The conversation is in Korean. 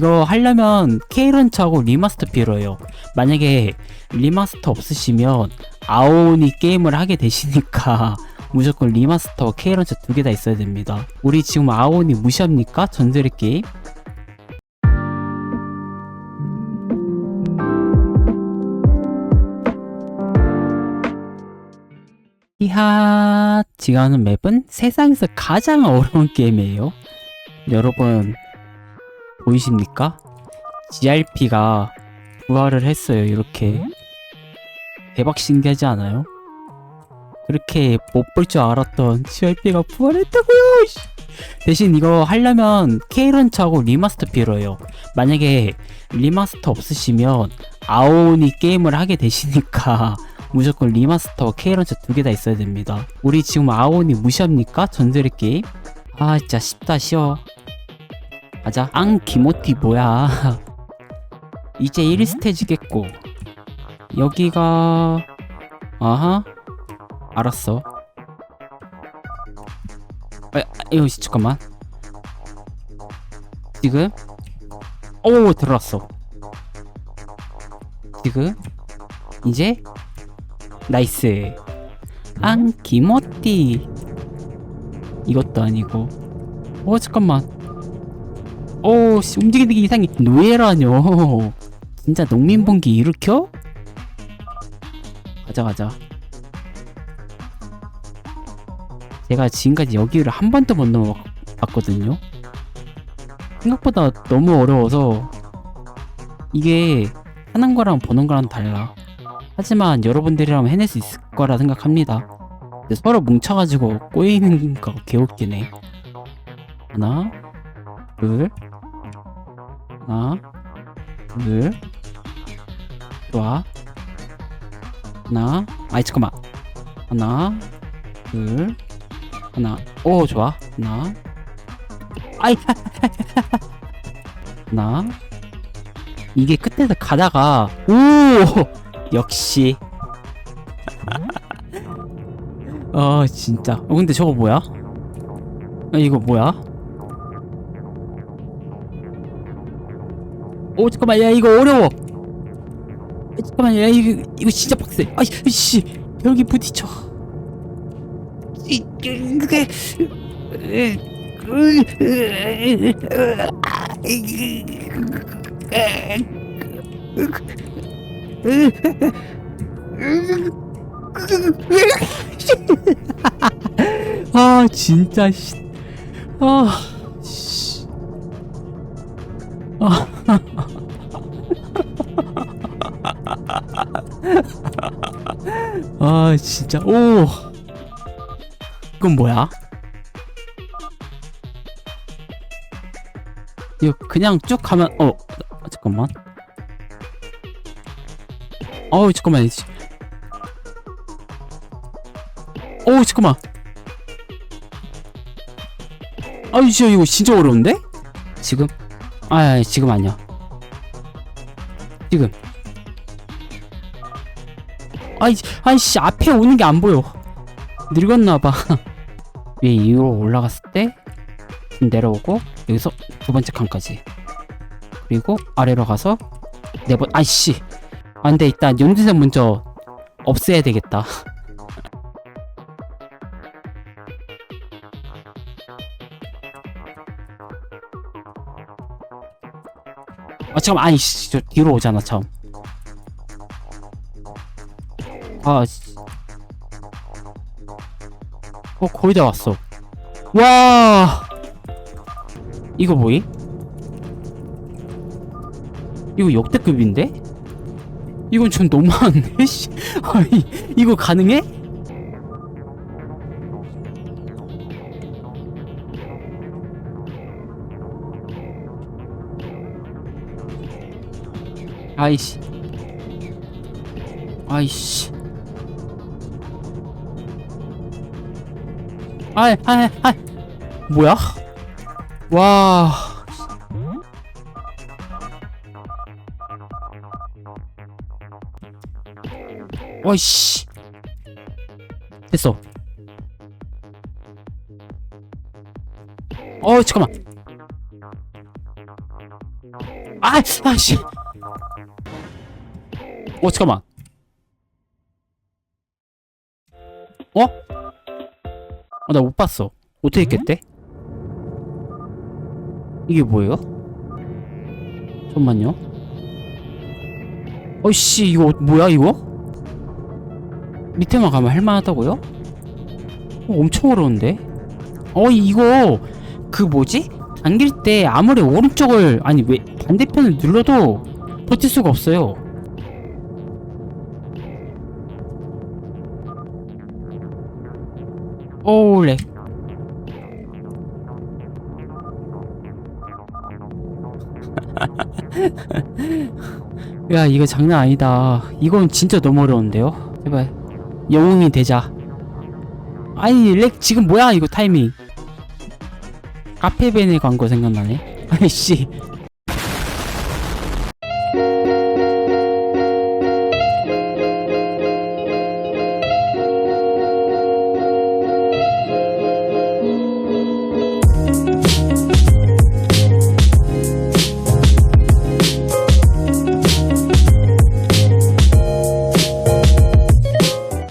이거 하려면 K런처하고 리마스터 필요해요. 만약에 리마스터 없으시면 아오니 게임을 하게 되시니까 무조건 리마스터 K런처 두개 다 있어야 됩니다. 우리 지금 아오니 무시합니까? 전설의 게임? 히하 지금 하는 맵은 세상에서 가장 어려운 게임이에요. 여러분 보이십니까? GRP가 부활을 했어요. 이렇게 대박 신기하지 않아요? 그렇게 못 볼 줄 알았던 GRP가 부활했다고요. 씨. 대신 이거 하려면 K런처하고 리마스터 필요해요. 만약에 리마스터 없으시면 아오니 게임을 하게 되시니까 무조건 리마스터 K런처 두개 다 있어야 됩니다. 우리 지금 아오니 무시합니까? 전설의 게임? 아 진짜 쉽다 쉬워. 가자. 앙 기모티 뭐야? 이제 1스테이지겠고 여기가 아하 알았어. 아, 아, 이거 잠깐만. 지금 오 들어왔어. 지금 이제 나이스. 앙 기모티 이것도 아니고. 어 잠깐만. 오, 씨, 움직이는 게 이상해. 노예라뇨. 진짜 농민봉기 일으켜? 가자, 가자. 제가 지금까지 여기를 한 번도 못 넘어봤거든요. 생각보다 너무 어려워서 이게 하는 거랑 보는 거랑 달라. 하지만 여러분들이라면 해낼 수 있을 거라 생각합니다. 서로 뭉쳐가지고 꼬이는 거 개웃기네. 하나, 둘, 하나, 둘, 좋아. 하나, 아이 잠깐만. 하나, 둘, 하나. 오 좋아. 하나. 아이. 하나. 이게 끝에서 가다가 오 역시. 어 진짜. 어 근데 저거 뭐야? 아, 이거 뭐야? 오 잠깐만 야 이거 어려워. 야, 잠깐만 야 이거 이거 진짜 빡세. 아이씨. 벽이 부딪혀. 이- 그게. 아 진짜 씨. 아 씨. 아 아 진짜 오 이건 뭐야? 이거 그냥 쭉 가면 어 잠깐만 어우 잠깐만 씨. 어우 잠깐만 아유 진짜 이거 진짜 어려운데? 지금? 아 지금 아니야 지금 아이 아이씨 앞에 오는 게 안 보여. 늙었나봐. 위에 위로 올라갔을 때 내려오고 여기서 두 번째 칸까지. 그리고 아래로 가서 네 번 아이씨. 안돼 일단 연두색 먼저 없애야 되겠다. 아 잠깐만. 아이씨 저 뒤로 오잖아 참 아, 씨. 어, 거의 다 왔어. 와! 이거 뭐이? 이거 역대급인데? 이건 좀 너무한데? 씨. 아니, 이거 가능해? 아이씨. 아이씨. 아이, 아이, 아이. 뭐야? 와. 어이씨. 됐어. 어, 잠깐만. 아, 아씨. 어, 잠깐만. 어? 어, 나 못 봤어. 어떻게 했겠대? 이게 뭐예요? 잠깐만요. 어이씨, 이거 뭐야, 이거? 밑에만 가면 할만하다고요? 어, 엄청 어려운데? 어, 이거, 그 뭐지? 당길 때 아무리 오른쪽을, 아니, 왜, 반대편을 눌러도 버틸 수가 없어요. 렉. 야 이거 장난 아니다. 이건 진짜 너무 어려운데요? 제발 영웅이 되자. 아니 렉 지금 뭐야 이거 타이밍? 카페베네 광고 생각나네? 아이씨